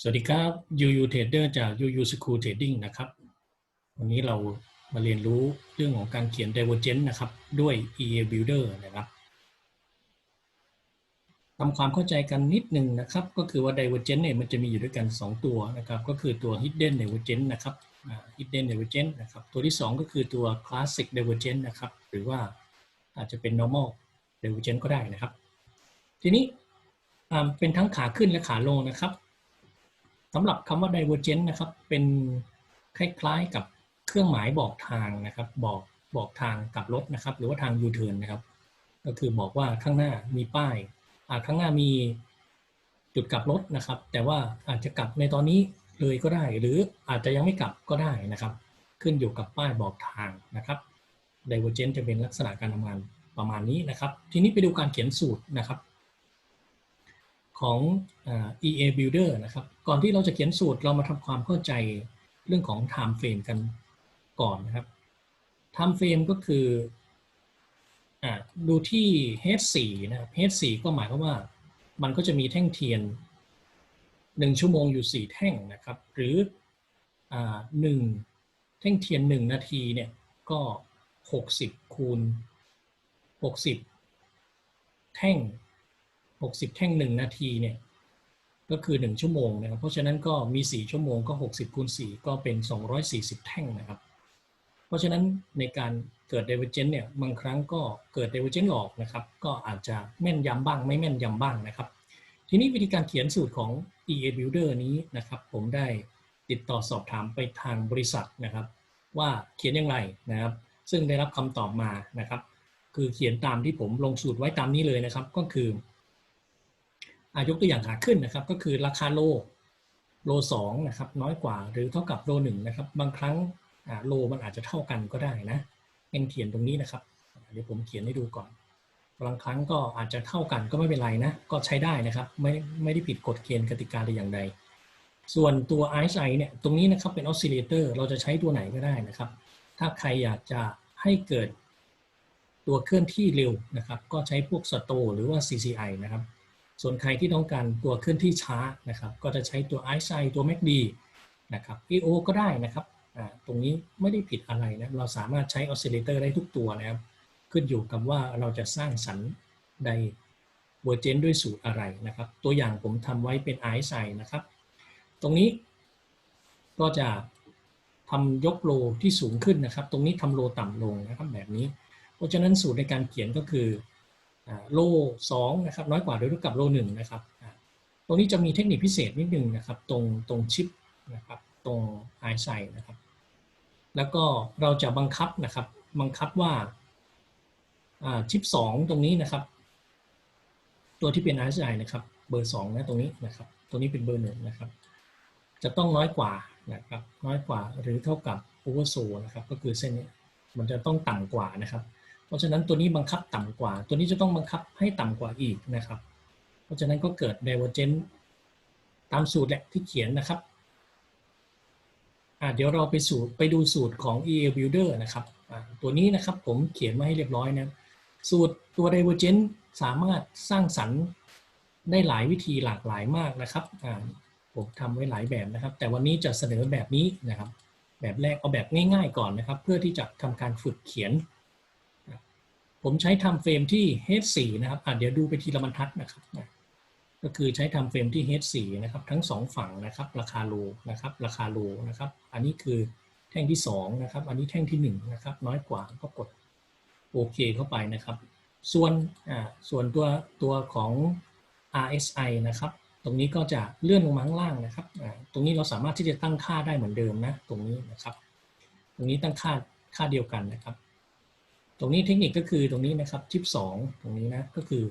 สวัสดีครับ UU Trader จาก UU School Trading นะครับ วันนี้เรามาเรียนรู้เรื่องของการเขียน Divergent นะครับ ด้วย EA Builder นะครับทำความเข้าใจกันนิดนึงนะครับ ก็คือว่า Divergent เนี่ยมันจะมีอยู่ด้วยกัน 2 ตัวนะครับ ก็คือตัว Hidden Divergent นะครับ Hidden Divergent นะครับ ตัวที่ 2 ก็คือตัว Classic Divergent นะครับ หรือว่าอาจจะเป็น Normal Divergent ก็ได้นะครับ ทีนี้เป็นทั้งขาขึ้นและขาลงนะครับ สำหรับคำว่า divergent นะครับ เป็นคล้ายๆกับเครื่องหมายบอกทางนะครับ บอกบอกทางกลับรถนะครับ หรือว่าทาง U-turn นะครับ ก็คือบอกว่าข้างหน้ามีป้ายอ่าข้างหน้ามีจุดกลับรถนะครับ แต่ว่าอาจจะกลับในตอนนี้เลยก็ได้ หรืออาจจะยังไม่กลับก็ได้นะครับ ขึ้นอยู่กับป้ายบอกทางนะครับ divergent จะเป็นลักษณะการทำงานประมาณนี้นะครับ ทีนี้ไปดูการเขียนสูตรนะครับ ของ EA Builder นะครับ ก่อนที่เราจะเขียนสูตรเรามาทำความเข้าใจเรื่องของ time frame กันก่อนนะครับ time frame ก็คืออดูที่ H4 นะครับ H4 ก็หมายความว่ามันก็จะมีแท่งเทียน 1 ชั่วโมงอยู่ 4 แท่งนะครับ หรืออ่าหนึ่งแท่งเทียน 1 นาทีเนี่ยก็ 60 คูณ 60 แท่ง 60 แท่ง 1 นาทีเนี่ยก็คือ 1 ชั่วโมงนะครับ เพราะฉะนั้นก็มี 4 ชั่วโมงก็ 60คูณ4ก็เป็น 240 แท่งนะครับ เพราะฉะนั้นในการเกิด divergent เนี่ยบางครั้งก็เกิด divergent หลอกนะครับ ก็อาจจะแม่นยำบ้าง ไม่แม่นยำบ้างนะครับ ทีนี้วิธีการเขียนสูตรของ EA Builder นี้นะครับ ผมได้ติดต่อสอบถามไปทางบริษัทนะครับ ว่าเขียนอย่างไรนะครับ ซึ่งได้รับคำตอบมานะครับ คือเขียนตามที่ผมลงสูตรไว้ตามนี้เลยนะครับ ก็คือ ยกตัวอย่างขาขึ้นนะครับ ก็คือราคาโลโลสองนะครับน้อยกว่าหรือเท่ากับโลหนึ่งนะครับ บางครั้งโลมันอาจจะเท่ากันก็ได้นะเองเขียนตรงนี้นะครับ เดี๋ยวผมเขียนให้ดูก่อน บางครั้งก็อาจจะเท่ากันก็ไม่เป็นไรนะ ก็ใช้ได้นะครับ ไม่ไม่ได้ผิดกฎเกณฑ์กติกาใดอย่างใด ส่วนตัว RSI เนี่ยตรงนี้นะครับเป็นออสซิเลเตอร์เราจะใช้ตัวไหนก็ได้นะครับ ถ้าใครอยากจะให้เกิดตัวเคลื่อนที่เร็วนะครับ ก็ใช้พวกสโตหรือว่า CCI นะครับ ส่วนใครที่ต้องการตัวเคลื่อนที่ช้านะครับ ก็จะใช้ตัว i อ i ตัว MACD นะครับ EO ก็ได้นะครับตรงนี้ไม่ได้ผิดอะไรนะเราสามารถใช้ออสซิเลเตอร์ได้ทุกตัวนะครับ ขึ้นอยู่กับว่าเราจะสร้างสรรค์ใดเวอร์เจนด้วยสูตรอะไรนะครับ ตัวอย่างผมทำไว้เป็น RSI นะครับ ตรงนี้ก็จะทำยกโลที่สูงขึ้นนะครับ ตรงนี้ทำโลต่ำลงนะครับแบบนี้ เพราะฉะนั้นสูตรในการเขียนก็คือ โลสองนะครับน้อยกว่าหรือเท่ากับโลหนึ่งนะครับตรงนี้จะมีเทคนิคพิเศษนิดนึงนะครับตรงตรงชิปนะครับตรงไอไซนะครับ แล้วก็เราจะบังคับนะครับบังคับว่าอ่าชิปสองตรงนี้นะครับ ตัวที่เป็นไอไซนะครับ เบอร์สองนะตรงนี้นะครับตรงนี้เป็นเบอร์หนึ่งนะครับ จะต้องน้อยกว่านะครับน้อยกว่าหรือเท่ากับโอเวอร์โซนะครับ ก็คือเส้นนี้มันจะต้องต่ำกว่านะครับ เพราะฉะนั้นตัวนี้บังคับต่ำกว่า ตัวนี้จะต้องบังคับให้ต่ำกว่าอีกนะครับ เพราะฉะนั้นก็เกิด divergent ตามสูตรแหละที่เขียนนะครับเดี๋ยวเราไปสูตรไปดูสูตรของ EA Builder นะครับตัวนี้นะครับผมเขียนมาให้เรียบร้อยนะสูตรตัว divergent สามารถสร้างสรรค์ได้หลายวิธีหลากหลายมากนะครับผมทำไว้หลายแบบนะครับ แต่วันนี้จะเสนอแบบนี้นะครับ แบบแรกเอาแบบง่ายๆก่อนนะครับ เพื่อที่จะทำการฝึกเขียน ผมใช้ทำเฟรมที่ H4 นะครับเดี๋ยวดูไปทีละบรรทัดนะครับนะก็คือใช้ทำเฟรมที่ H4 นะครับ ทั้งสองฝั่งนะครับ ราคาโลนะครับ ราคาโลนะครับ อันนี้คือแท่งที่2นะครับ อันนี้แท่งที่1นะครับ น้อยกว่าก็กดโอเคเข้าไปนะครับ ส่วนอ่าส่วนตัวตัวของ RSI นะครับ ตรงนี้ก็จะเลื่อนลงมาข้างล่างนะครับอ่าตรงนี้เราสามารถที่จะตั้งค่าได้เหมือนเดิมนะ ตรงนี้นะครับ ตรงนี้ตั้งค่าค่าเดียวกันนะครับ ตรงนี้เทคนิคก็คือตรงนี้นะครับชิป2ตรงนี้นะก็คือ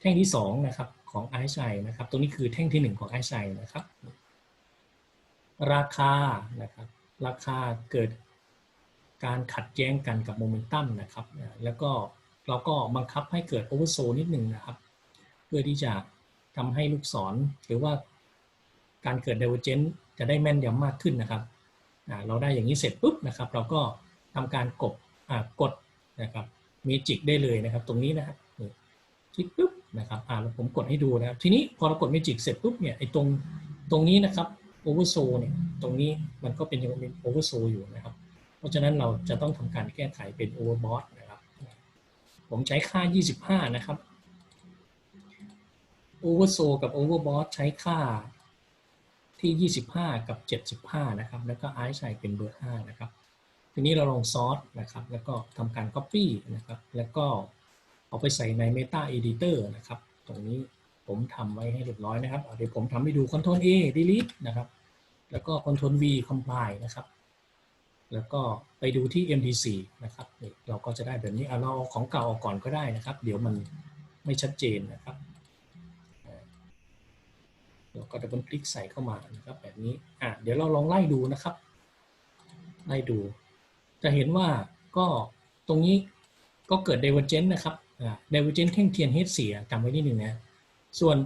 แท่งที่2นะครับของไอซ์ไนะครับ ตรงนี้คือแท่งที่ 1 ของไอซ์นะครับ ราคานะครับ ราคาเกิดการขัดแย้งกันกับโมเมนตัมนะครับ แล้วก็เราก็บังคับให้เกิดโอเวอร์โซนิดหนึ่งนะครับ เพื่อที่จะทำให้ลูกศรหรือว่าการเกิด divergent จะได้แม่นยำมากขึ้นนะครับ เราได้อย่างนี้เสร็จปุ๊บนะครับ เราก็ทำการกดกด นะครับมีจิกได้เลยนะครับ ตรงนี้นะครับคลิกปุ๊บนะครับอ่าผมกดให้ดูนะครับ ทีนี้พอเรากดเมจิกเสร็จปุ๊บเนี่ยไอ้ตรงตรงนี้นะครับโอเวอร์โซเนี่ยตรงนี้มันก็เป็นยังเป็นโอเวอร์โซอยู่นะครับ เพราะฉะนั้นเราจะต้องทำการแก้ไขเป็นโอเวอร์บอทนะครับผมใช้ค่า 25 นะครับโอเวอร์โซกับโอเวอร์บอทใช้ค่าที่ 25 กับ 75 นะครับ แล้วก็ไอซ์ใส่เป็นเบอร์ 5 นะครับ ทีนี้เราลองซอสนะครับ แล้วก็ทำการ Copy นะครับ แล้วก็เอาไปใส่ใน Meta Editor นะครับ ตรงนี้ผมทำไว้ให้เรียบร้อยนะครับเเดี๋ยวผมทำให้ดู Ctrl A delete นะครับ แล้วก็ Ctrl V compile นะครับ แล้วก็ไปดูที่ MD4 นะครับ เราก็จะได้แบบนี้ เอาเราเอาของเก่าออกก่อนก็ได้นะครับ เดี๋ยวมันไม่ชัดเจนนะครับเราก็ดับเบิลคลิกใส่เข้ามานะครับ แบบนี้ อะ เดี๋ยวเราลองไล่ดูนะครับ ไล่ดู จะเห็นว่าก็ตรงนี้ก็เกิด divergence นะครับอ่า divergence แท่งเทียน H4 อะจำไว้นิดหนึ่งนะ ส่วน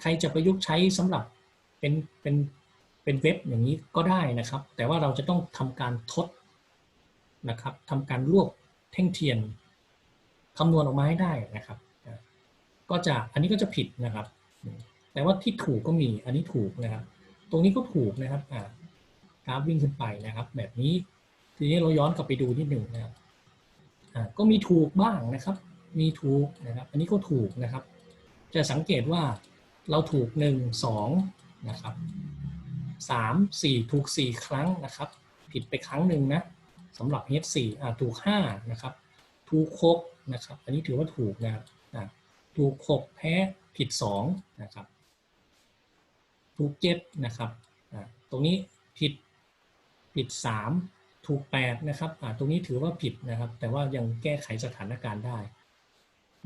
ใครจะประยุกต์ใช้สำหรับเป็นเป็นเป็นเว็บอย่างนี้ก็ได้นะครับ แต่ว่าเราจะต้องทำการทดนะครับทำการรวบแท่งเทียนคำนวณออกมาให้ได้นะครับ ก็จะอันนี้ก็จะผิดนะครับ แต่ว่าที่ถูกก็มีอันนี้ถูกนะครับ ตรงนี้ก็ถูกนะครับกราฟวิ่งขึ้นไปนะครับ แบบนี้ ทีนี้เราย้อนกลับไปดูนิดหนึ่งนะครับอ่าก็มีถูกบ้างนะครับ มีถูกนะครับ อันนี้ก็ถูกนะครับ จะสังเกตว่าเราถูกหนึ่งสองนะครับสามสี่ถูกสี่ครั้งนะครับ ผิดไปครั้งหนึ่งนะสำหรับ H4 อ่าถูกห้านะครับ ถูกหกนะครับ อันนี้ถือว่าถูกนะครับอ่าถูกหกแพ้ผิดสองนะครับ ถูกเจ็ดนะครับอ่าตรงนี้ผิดผิดสาม ถูกแปดนะครับตรงนี้ถือว่าผิดนะครับ แต่ว่ายังแก้ไขสถานการณ์ได้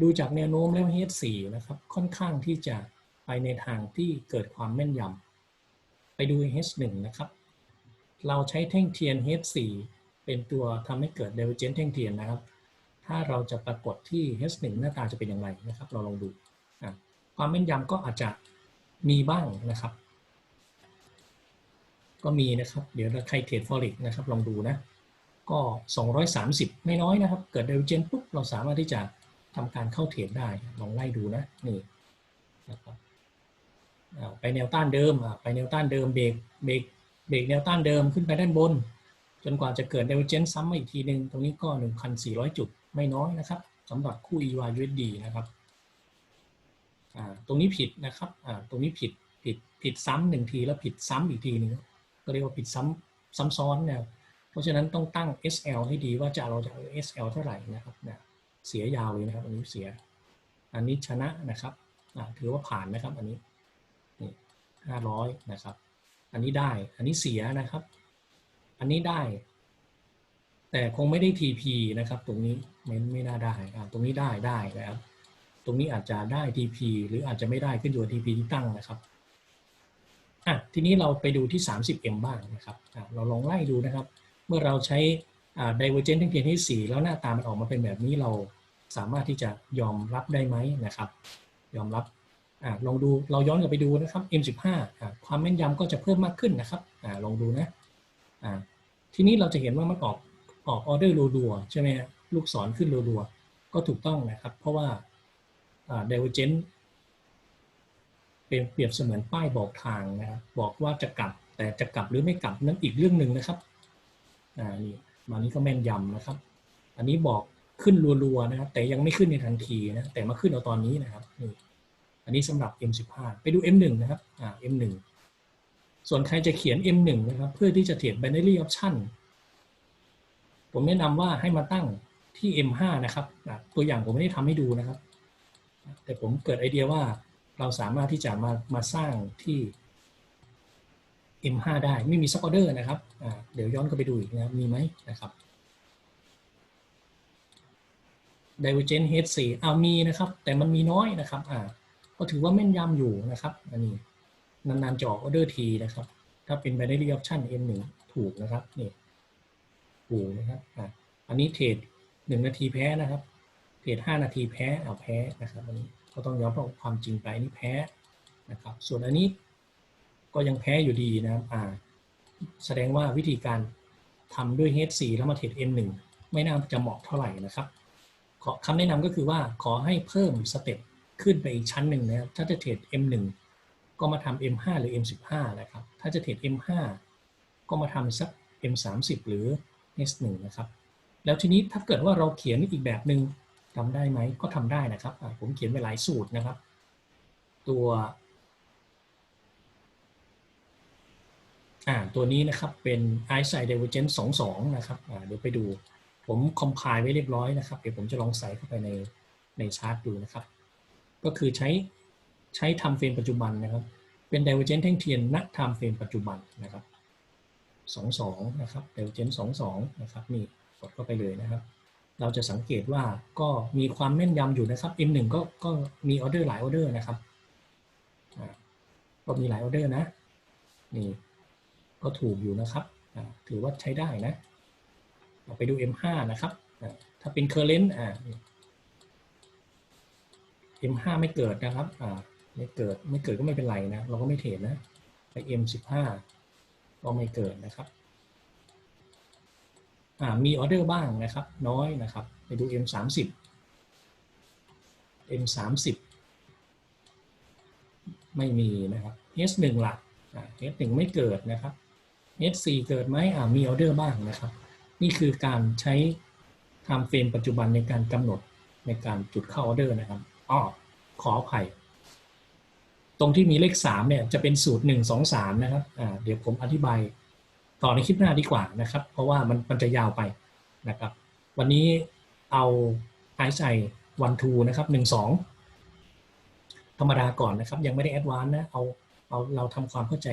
ดูจากแนวโน้มแล้ว H4 นะครับค่อนข้างที่จะไปในทางที่เกิดความแม่นยำไปดู H1 นะครับ เราใช้แท่งเทียน H4 เป็นตัวทำให้เกิด divergence แท่งเทียนนะครับ ถ้าเราจะปรากฏที่ H1 หน้าตาจะเป็นอย่างไรนะครับ เราลองดู ความแม่นยำก็อาจจะมีบ้างนะครับ ก็มีนะครับ เดี๋ยวใครเทรด forex นะครับ ลองดูนะ ก็ 230 ไม่น้อยนะครับ เกิด divergence ปุ๊บ เราสามารถที่จะทำการเข้าเทรดได้ ลองไล่ดูนะ นี่นะครับไปแนวต้านเดิมไปแนวต้านเดิมเบรกเบรกเบรกแนวต้านเดิมขึ้นไปด้านบน จนกว่าจะเกิด divergence ซ้ำมาอีกทีหนึ่งตรงนี้ก็ 1,400 จุดไม่น้อยนะครับสำหรับคู่ EY USD นะครับตรงนี้ผิดนะครับตรงนี้ผิดผิดผิดซ้ำหนึ่งทีแล้วผิดซ้ำอีกทีหนึง ก็เรียกว่าผิดซ้ำซ้ำซ้อนนะเพราะฉะนั้นต้องตั้ง SL ให้ดีว่าจะเราจะเอา SL เท่าไหร่นะครับนะเสียยาวเลยนะครับ อันนี้เสีย อันนี้ชนะนะครับอ่าถือว่าผ่านนะครับ อันนี้นี่ห้าร้อยนะครับ อันนี้ได้ อันนี้เสียนะครับ อันนี้ได้ แต่คงไม่ได้ TP นะครับ ตรงนี้ไม่ไม่น่าได้อ่าตรงนี้ได้ได้นะครับ ตรงนี้อาจจะได้ TP หรืออาจจะไม่ได้ขึ้นอยู่กับ TP ที่ตั้งนะครับ อะทีนี้เราไปดูที่ 30M บ้างนะครับเราลองไล่ดูนะครับ เมื่อเราใช้อ่า divergence ทั้งเทียนที่ 4 แล้วหน้าตามันออกมาเป็นแบบนี้เราสามารถที่จะยอมรับได้ไหมนะครับ ยอมรับอ่าลองดูเราย้อนกลับไปดูนะครับ M15 อ่าความแม่นยำก็จะเพิ่มมากขึ้นนะครับอ่าลองดูนะอ่าทีนี้เราจะเห็นว่ามันออกออกออเดอร์รัวๆใช่ไหมลูกศรขึ้นรัวๆก็ถูกต้องนะครับ เพราะว่าอ่า divergence เป็นเปรียบเสมือนป้ายบอกทางนะครับบอกว่าจะกลับแต่จะกลับหรือไม่กลับนั้นอีกเรื่องหนึ่งนะครับอ่านี่มานี้ก็แม่นยำนะครับ อันนี้บอกขึ้นรัวๆนะครับแต่ยังไม่ขึ้นในทันทีนะแต่มาขึ้นเอาตอนนี้นะครับนี่อันนี้สำหรับ M15 ไปดู M1 นะครับอ่า M1 ส่วนใครจะเขียน M1 นะครับเพื่อที่จะเทรด binary option ผมแนะนำว่าให้มาตั้งที่ M5 นะครับ ตัวอย่างผมไม่ได้ทำให้ดูนะครับ แต่ผมเกิดไอเดียว่า เราสามารถที่จะมามาสร้างที่ M5 ได้ไม่มีซักออเดอร์นะครับเดี๋ยวย้อนกลับไปดูอีกนะครับมีไหมนะครับ Divergent H4 เอามีนะครับ แต่มันมีน้อยนะครับอ่าก็ถือว่าแม่นยำอยู่นะครับ อันนี้นานๆจออกออเดอร์ทีนะครับ ถ้าเป็น binary option M1 ถูกนะครับนี่ถูกนะครับอ่าอันนี้เทรดหนึ่งนาทีแพ้นะครับ เทรดห้านาทีแพ้เอาแพ้นะครับอันนี้ ก็ต้องยอมรับความจริงไปนนี้แพ้นะครับ ส่วนอันนี้ก็ยังแพ้อยู่ดีนะครับอ่าแสดงว่าวิธีการทำด้วย H4 แล้วมาเทรด M1 ไม่น่าจะเหมาะเท่าไหร่นะครับขอคำแนะนำก็คือว่าขอให้เพิ่มสเต็ปขึ้นไปอีกชั้นหนึ่งนะครับถ้าจะเทรด M1 ก็มาทำ M5 หรือ M15 นะครับ ถ้าจะเทรด M5 ก็มาทำสัก M30 หรือ S1 นะครับ แล้วทีนี้ถ้าเกิดว่าเราเขียนอีกแบบหนึ่ง ทำได้ไหมก็ทำได้นะครับ ผมเขียนไปหลายสูตรนะครับ ตัวอ่าตัวนี้นะครับเป็น i s i d divergence 22 นะครับเดี๋ยวไปดู ผมคอม p พ l e ไว้เรียบร้อยนะครับ เดี๋ยวผมจะลองใส่เข้าไปในในชาร์ตดูนะครับ ก็คือใช้ใช้ทำเฟรมปัจจุบันนะครับ เป็น divergence แท่งเทียนณไทม์เฟรมปัจจุบันนะครับ 22 นะครับ divergence 22 นะครับ นี่กดเข้าไปเลยนะครับ เราจะสังเกตว่าก็มีความแม่นยำอยู่นะครับ M1 ก็ก็มีออเดอร์หลายออเดอร์นะครับก็มีหลายออเดอร์นะนี่ก็ถูกอยู่นะครับถือว่าใช้ได้นะเราไปดู M5 นะครับถ้าเป็น current อ่า M5 ไม่เกิดนะครับอ่าไม่เกิดไม่เกิดก็ไม่เป็นไรนะ เราก็ไม่เทรดนะไป M15 ก็ไม่เกิดนะครับ มีออเดอร์บ้างนะครับ น้อยนะครับ ไปดู M30 M30 ไม่มีนะครับ S1 หลัก S1 ไม่เกิดนะครับ S4 เกิดไหมอ่ามีออเดอร์บ้างนะครับ นี่คือการใช้ time frame ปัจจุบันในการกำหนดในการจุดเข้าออเดอร์นะครับอ้อขออภัย ตรงที่มีเลข 3 เนี่ยจะเป็นสูตร 1 2 3 นะครับอ่าเดี๋ยวผมอธิบาย ต่อในคลิปหน้าดีกว่านะครับ เพราะว่ามันมันจะยาวไปนะครับ วันนี้เอาไอซ์ไอวันทูนะครับหนึ่งสองธรรมดาก่อนนะครับ ยังไม่ได้แอดวานนะเอาเอาเราทำความเข้าใจ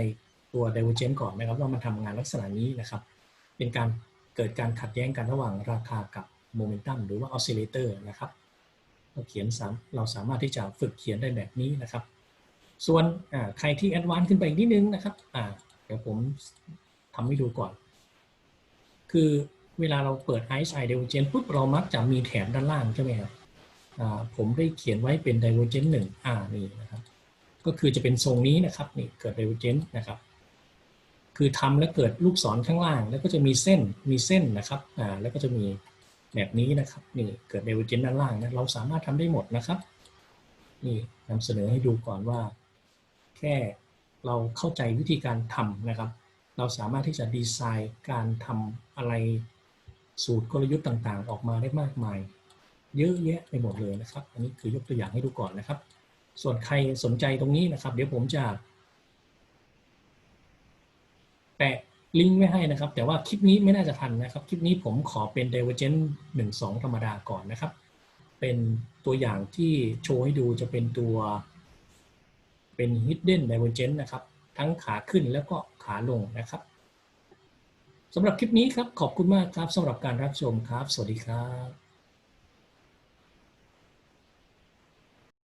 ตัว divergent ก่อนนะครับ ว่ามันทำงานลักษณะนี้นะครับ เป็นการเกิดการขัดแย้งกันระหว่างราคากับโมเมนตัมหรือว่าออสซิเลเตอร์นะครับเราเขียนสามเราสามารถที่จะฝึกเขียนได้แบบนี้นะครับ ส่วนใครที่แอดวานซ์ขึ้นไปอีกนิดนึงนะครับเดี๋ยวผม ทำให้ดูก่อน คือเวลาเราเปิด i อ i Divergence ปุ๊บเรามักจะมีแถบด้านล่างใช่ไหมครับผมได้เขียนไว้เป็น Divergence หนึ่งอ่านี่นะครับ ก็คือจะเป็นทรงนี้นะครับนี่เกิด Divergence นะครับ คือทำแล้วเกิดลูกศรข้างล่าง แล้วก็จะมีเส้นมีเส้นนะครับอ่าแล้วก็จะมีแบบนี้นะครับนี่เกิด Divergence ด้านล่างนะเราสามารถทำได้หมดนะครับนี่นำเสนอให้ดูก่อนว่า แค่เราเข้าใจวิธีการทำนะครับ เราสามารถที่จะดีไซน์การทำอะไรสูตรกลยุทธ์ต่างๆ ออกมาได้มากมาย เยอะแยะไปหมดเลยนะครับ อันนี้คือยกตัวอย่างให้ดูก่อนนะครับ ส่วนใครสนใจตรงนี้นะครับ เดี๋ยวผมจะแปะลิงก์ไว้ให้นะครับ แต่ว่าคลิปนี้ไม่น่าจะทันนะครับ คลิปนี้ผมขอเป็น Divergent 1 2 ธรรมดาก่อนนะครับ เป็นตัวอย่างที่โชว์ให้ดูจะเป็นตัวเป็น Hidden Divergence นะครับ ทั้งขาขึ้นแล้วก็ขาลงนะครับสำหรับคลิปนี้ครับขอบคุณมากครับสำหรับการรับชมครับ สวัสดีครับ